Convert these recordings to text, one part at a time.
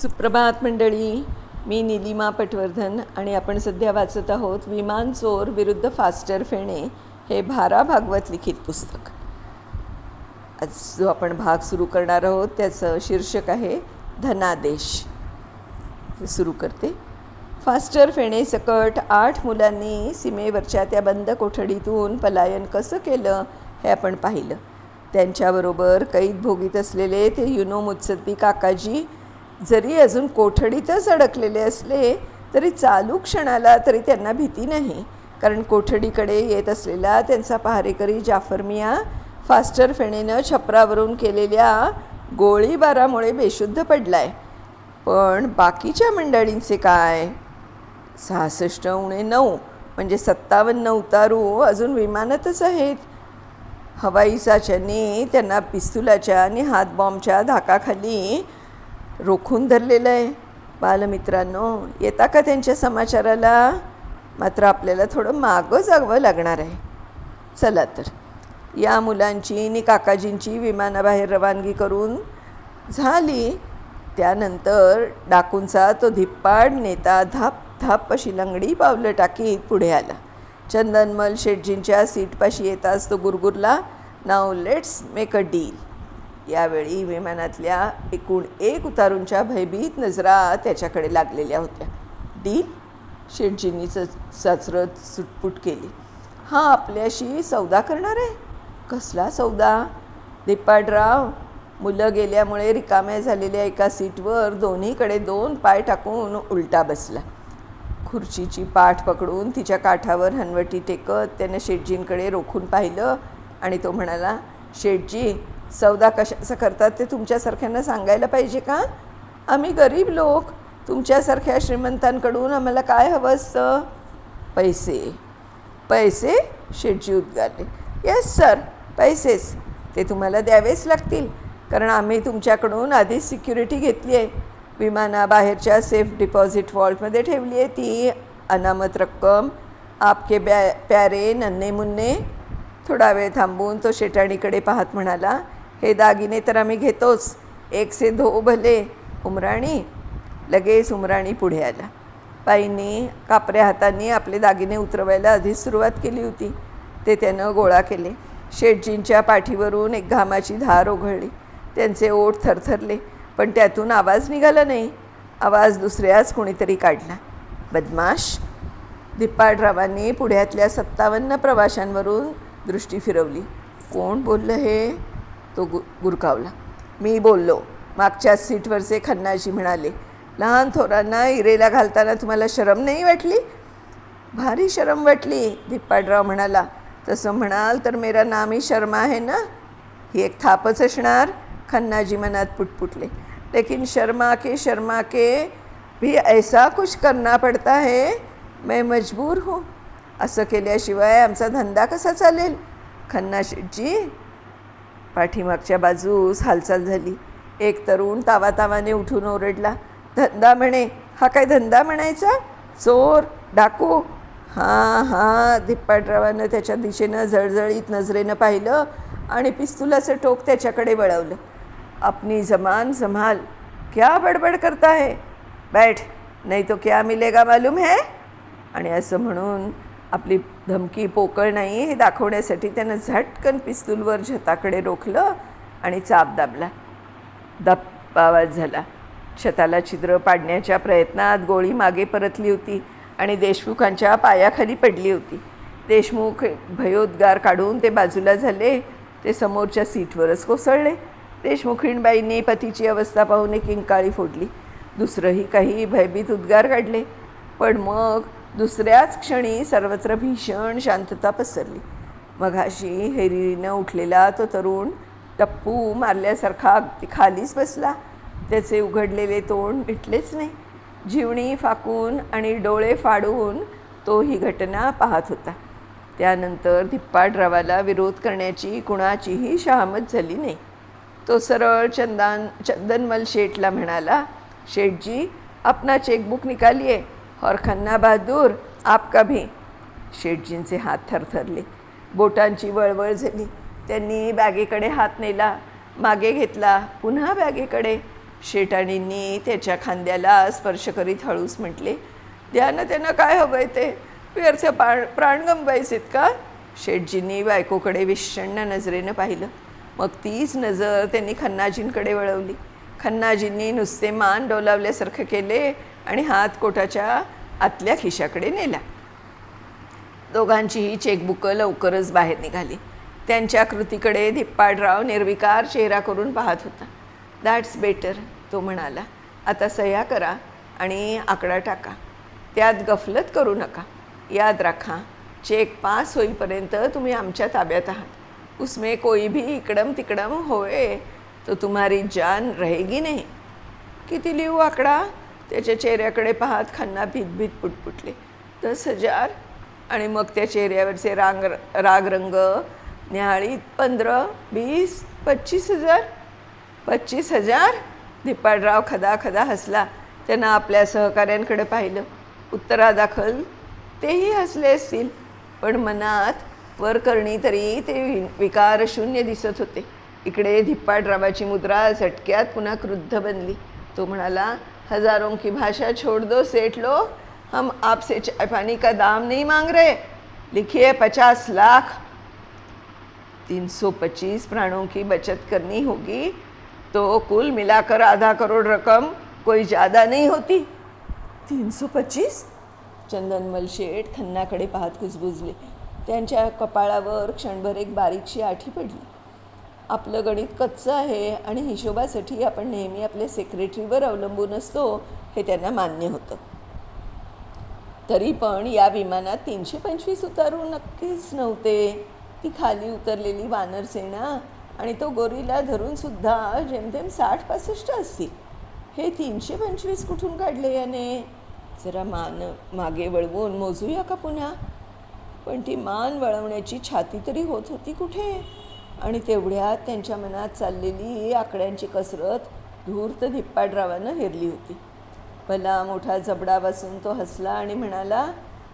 सुप्रभात मंडळी. मी निलिमा पटवर्धन आणि आपण सध्या वाचत आहोत विमान चोर विरुद्ध फास्टर फेणे हे भारा भागवत लिखित पुस्तक. आज जो आपण भाग सुरू करणार आहोत त्याचं शीर्षक आहे धनादेश. सुरू करते. फास्टर फेणे सकट आठ मुलांनी सीमेवरच्या त्या बंद कोठडीतून पलायन कसं केलं हे आपण पाहिलं. त्यांच्याबरोबर कैद भोगीत असलेले ते युनो मुत्सद्दी काकाजी जरी अजून कोठडीतच अडकलेले असले तरी चालू क्षणाला तरी त्यांना भीती नाही. कारण कोठडीकडे येत असलेला त्यांचा पहारेकरी जाफर मिया फास्टर फेणेनं छपरावरून केलेल्या गोळीबारामुळे बेशुद्ध पडलाय. पण बाकीच्या मंडळींचे काय? सहासष्ट उणे नऊ म्हणजे सत्तावन्न उतारू अजून विमानातच आहेत. हवाई चाच्याने त्यांना पिस्तुलाच्या आणि हातबॉम्बच्या धाकाखाली रोखून धरलेलं आहे. बालमित्रांनो येता का त्यांच्या समाचाराला? मात्र आपल्याला थोडं मागं जावं लागणार आहे. चला तर या मुलांची आणि काकाजींची विमानाबाहेर रवानगी करून झाली. त्यानंतर डाकूंचा तो धिप्पाड नेता धाप धाप अशी लंगडी पावलं टाकीत पुढे आला. चंदनमल शेटजींच्या सीटपाशी येताच तो गुरगुरला नाव लेट्स मेक अ डील. यावेळी विमानातल्या एकूण एक उतारूंच्या भयभीत नजरा त्याच्याकडे लागलेल्या होत्या. डीन शेटजींनी च चाचरत सुटपुट केली. हा आपल्याशी सौदा करणार आहे? कसला सौदा? दिप्पाडराव मुलं गेल्यामुळे रिकाम्या झालेल्या एका सीटवर दोन्हीकडे दोन पाय टाकून उलटा बसला. खुर्चीची पाठ पकडून तिच्या काठावर हनवटी टेकत त्यानं शेटजींकडे रोखून पाहिलं आणि तो म्हणाला शेटजी सौदा कशाचं करतात ते तुमच्यासारख्यांना सांगायला पाहिजे का? आम्ही गरीब लोक. तुमच्यासारख्या श्रीमंतांकडून आम्हाला काय हवं असतं? पैसे. पैसे शेटजी उद्गारले येस सर पैसेच. ते तुम्हाला द्यावेच लागतील. कारण आम्ही तुमच्याकडून आधीच सिक्युरिटी घेतली आहे. विमानाबाहेरच्या सेफ डिपॉझिट वॉल्टमध्ये ठेवली आहे ती. अनामत रक्कम. आपके ब्या प्यारे नन्हे मुन्ने. थोडा वेळ थांबून तो शेटाणीकडे पाहत म्हणाला हे दागिने तर आम्ही घेतोच. एक से धो हो भले. उमराणी लगेच उमराणी पुढे आला. बाईंनी कापऱ्या हाताने आपले दागिने उतरवायला आधीच सुरुवात केली होती. ते त्यानं गोळा केले. शेटजींच्या पाठीवरून एक घामाची धार ओघळली. त्यांचे ओठ थरथरले पण त्यातून आवाज निघाला नाही. आवाज दुसऱ्याच कुणीतरी काढला. बदमाश! दिप्पाडरावांनी पुढ्यातल्या सत्तावन्न प्रवाशांवरून दृष्टी फिरवली. कोण बोललं हे? तो गु गुरकावला. मी बोललो मागच्या सीटवरचे खन्नाजी म्हणाले लहान थोरांना इरेला घालताना तुम्हाला शरम नाही वाटली? भारी शरम वाटली धिप्पाडराव म्हणाला. तसं म्हणाल तर मेरा नाम ही शर्मा आहे ना? ही एक थापच असणार. खन्नाजी मनात पुटपुटले. लेकिन शर्मा के शर्मा के भी ऐसा कुछ करना पडता है? मैं मजबूर हूँ. असं केल्याशिवाय आमचा धंदा कसा चालेल? खन्नाजी पाठीमागच्या बाजूस हालचाल झाली. एक तरुण तावातावाने उठून ओरडला धंदा म्हणे हा काय धंदा म्हणायचा? चोर डाकू. हां हां धिप्पाटरावानं त्याच्या दिशेनं जळजळीत नजरेनं पाहिलं आणि पिस्तुलाचं टोक त्याच्याकडे वळवलं. अपनी जमान संभाल क्या बडबड करता है बैठ नाही तो क्या मिलेगा मालूम है? आणि असं म्हणून आपली धमकी पोकळ नाही हे दाखवण्यासाठी त्यानं झटकन पिस्तूलवर छताकडे रोखलं आणि चाप दाबला. दप आवाज झाला. छताला छिद्र पाडण्याच्या प्रयत्नात गोळी मागे परतली होती आणि देशमुखांच्या पायाखाली पडली होती. देशमुख भयोद्गार काढून ते बाजूला झाले. ते समोरच्या सीटवरच कोसळले. देशमुखीणबाईंनी पतीची अवस्था पाहून एक इंकाळी फोडली. दुसरंही काही भयभीत उद्गार काढले. पण मग दुसऱ्याच क्षणी सर्वत्र भीषण शांतता पसरली. मघाशी हेरीनं उठलेला तो तरुण टप्पू मारल्यासारखा अगदी खालीच बसला. त्याचे उघडलेले तोंड मिटलेच नाही. जीवणी फाकून आणि डोळे फाडून तो ही घटना पाहत होता. त्यानंतर धिप्पाडरावाला विरोध करण्याची कुणाचीही शहामत झाली नाही. तो सरळ चंदान चंदनमल शेठला म्हणाला शेठजी आपणा चेकबुक निकालिए और खन्ना बहादूर आपका कभी शेठजींचे हात थरथरले बोटांची वळवळ झाली त्यांनी बॅगेकडे हात नेला मागे घेतला पुन्हा बॅगेकडे. शेटाणींनी त्याच्या खांद्याला स्पर्श करीत हळूस म्हटले द्यानं त्यांना काय हवंय ते? व्यर्थ पा प्राण गमवायचेत का? शेटजींनी बायकोकडे विषण्ण नजरेनं पाहिलं. मग तीच नजर त्यांनी खन्नाजींकडे वळवली. खन्नाजींनी नुसते मान डोलावल्यासारखं केले आणि हात कोटाच्या आतल्या खिशाकडे नेला. दोघांचीही चेकबुकं लवकरच बाहेर निघाली. त्यांच्या कृतीकडे धिप्पाडराव निर्विकार चेहरा करून पाहत होता. दॅट्स बेटर तो म्हणाला. आता सह्या करा आणि आकडा टाका. त्यात गफलत करू नका. याद राखा चेक पास होईपर्यंत तुम्ही आमच्या ताब्यात आहात. उसमे कोई भी इकडम तिकडम होय तो तुम्हारी जान रहेगी नाही। किती लिहू आकडा? त्याच्या चेहऱ्याकडे पाहत खन्ना भीत पुटपुटले। दस हजार? आणि मग त्या चेहऱ्यावरचे रांग रागरंग न्याळीत पंधरा वीस पच्चीस हजार? पच्चीस हजार? धिप्पाडराव खदा खदा हसला। त्यानं आपल्या सहकाऱ्यांकडे पाहिलं। उत्तरादाखल तेही हसले असतील पण मनात वर करणी तरी ते विकारशून्य दिसत होते। इकडे धिप्पाडरावाची मुद्रा झटक्यात पुन्हा क्रुद्ध बनली. तो म्हणाला हजारों की भाषा छोड़ दो सेठ लो हम आपसे चाय पानी का दाम नहीं मांग रहे। लिखिए पचास लाख। तीन सौ पच्चीस प्राणों की बचत करनी होगी तो कुल मिलाकर आधा करोड़ रकम कोई ज़्यादा नहीं होती। तीन सौ पच्चीस? चंदनमल शेठ खन्नाकडे पाहत कुजबुजले. त्यांच्या कपाळावर क्षणभर एक बारीकशी आठी पडली. आपलं गणित कच्चं आहे आणि हिशोबासाठी आपण नेहमी आपल्या सेक्रेटरीवर अवलंबून असतो हे त्यांना मान्य होतं. तरी पण या विमानात तीनशे पंचवीस उतारू नक्कीच नव्हते. ती खाली उतरलेली वानरसेना आणि तो गोरीला धरून सुद्धा जेमतेम साठ पासष्ट असतील हे तीनशे पंचवीस कुठून काढले याने? जरा मान मागे वळवून मोजूया का पुन्हा? पण ती मान वळवण्याची छाती तरी होत होती कुठे? आणि तेवढ्यात त्यांच्या मनात चाललेली आकड्यांची कसरत धूर्त धिप्पाडरावानं हेरली होती. भला मोठा जबडा बसून तो हसला आणि म्हणाला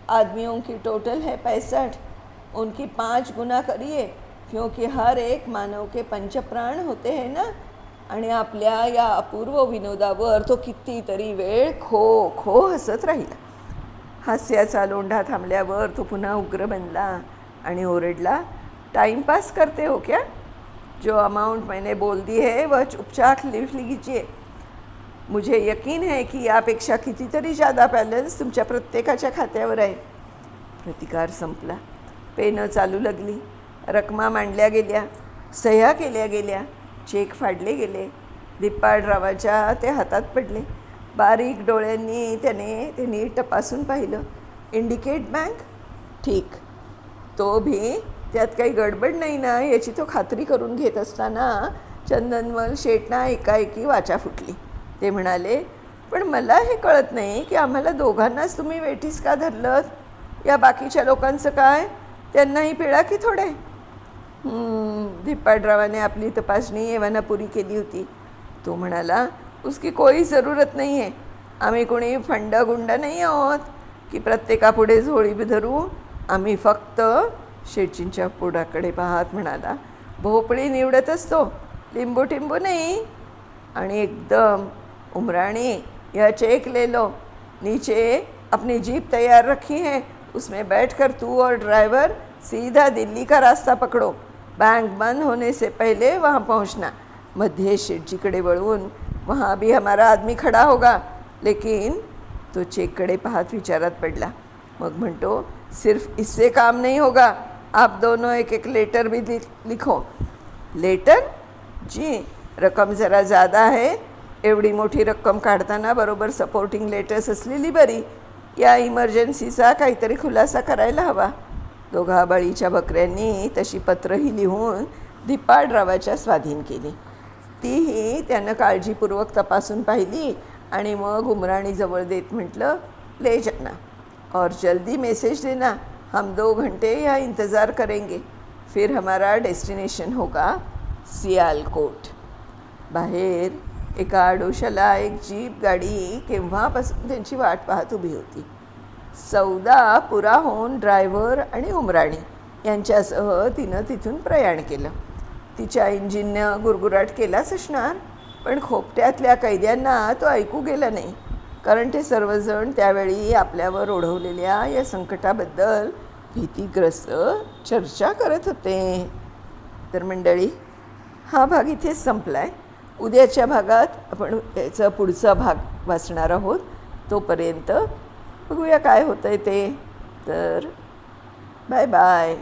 आदमियों की टोटल है पैंसठ. उनकी पाँच गुना करिए क्योंकि हर एक मानव के पंचप्राण होते है ना? आणि आपल्या या अपूर्व विनोदावर तो कितीतरी वेळ खो खो हसत राहिला. हास्याचा लोंढा थांबल्यावर तो पुन्हा उग्र बनला आणि ओरडला टाइम पास करते हो क्या जो अमाउंट मैंने बोल दी है वह चुपचाप लिख लीजिए मुझे यकीन है की यापेक्षा कितीतरी जादा बॅलन्स तुमच्या प्रत्येकाच्या खात्यावर आहे. प्रतिकार संपला. पेनं चालू लागली. रकमा मांडल्या गेल्या. सह्या केल्या गेल्या. चेक फाडले गेले. धिप्पाडरावाच्या ते हातात पडले. बारीक डोळ्यांनी त्याने त्यांनी तपासून पाहिलं. इंडिकेट बँक ठीक. तो भी त्यात काही गडबड नाही ना याची तो खात्री करून घेत असताना चंदनमल शेटना एकाएकी वाचा फुटली. ते म्हणाले पण मला हे कळत नाही की आम्हाला दोघांनाच तुम्ही वेठीस का धरलं या बाकीच्या लोकांचं काय? त्यांनाही पिळा की थोडे? धिप्पाडरावाने आपली तपासणी एव्हाना पुरी केली होती. तो म्हणाला उसकी कोई ज़रूरत नाही आहे आम्ही कोणी फंड गुंड नाही आहोत. की प्रत्येकापुढे झोळी धरू आम्ही फक्त शेटजींच्या पोडाकडे पाहत म्हणाला भोपळी निवडत असतो लिंबू टिंबू नाही. आणि एकदम उमराणी यह चेक ले लो नीचे अपनी जीप तैयार रखी है उसमें बैठकर तू और ड्राइवर सीधा दिल्ली का रास्ता पकड़ो। बैंक बंद होने से पहले वहाँ पहुँचना। मध्य शेठजीकडे वळून वहाँ भी हमारा आदमी खड़ा होगा। लेकिन तो चेककडे पाहत विचारात पडला। मग म्हणतो सिर्फ इससे काम नहीं होगा आप दोनों एक एक लेटर भी लिखो लेटर जी रक्कम जरा ज़्यादा आहे एवढी मोठी रक्कम काढताना बरोबर सपोर्टिंग लेटर्स असलेली बरी या इमर्जन्सीचा काहीतरी खुलासा करायला हवा दोघा बळीच्या बकऱ्यांनी तशी पत्रही लिहून दीपाडरावाच्या स्वाधीन केली तीही त्यानं काळजीपूर्वक तपासून पाहिली आणि मग उमराणीजवळ देत म्हटलं ले जाना और जल्दी मेसेज देना हम दो घंटे या इंतज़ार करेंगे। फिर हमारा डेस्टिनेशन होगा सियालकोट। बाहेर एका आडोशाला एक जीप गाडी केव्हापासून त्यांची वाट पाहत उभी होती. सौदा पुरा होऊन ड्रायव्हर आणि उमराणी यांच्यासह तिनं तिथून प्रयाण केलं. तिच्या इंजिननं गुरगुराट केलाच असणार पण खोपट्यातल्या कैद्यांना तो ऐकू गेला नाही. कारण ते सर्वजण त्यावेळी आपल्यावर ओढवलेल्या या संकटाबद्दल भीतीग्रस्त चर्चा करत होते. तर मंडळी हा भाग इथेच संपला आहे उद्याच्या भागात आपण याचा पुढचा भाग वाचणार आहोत. तोपर्यंत बघूया काय होतं आहे ते. तर बाय बाय.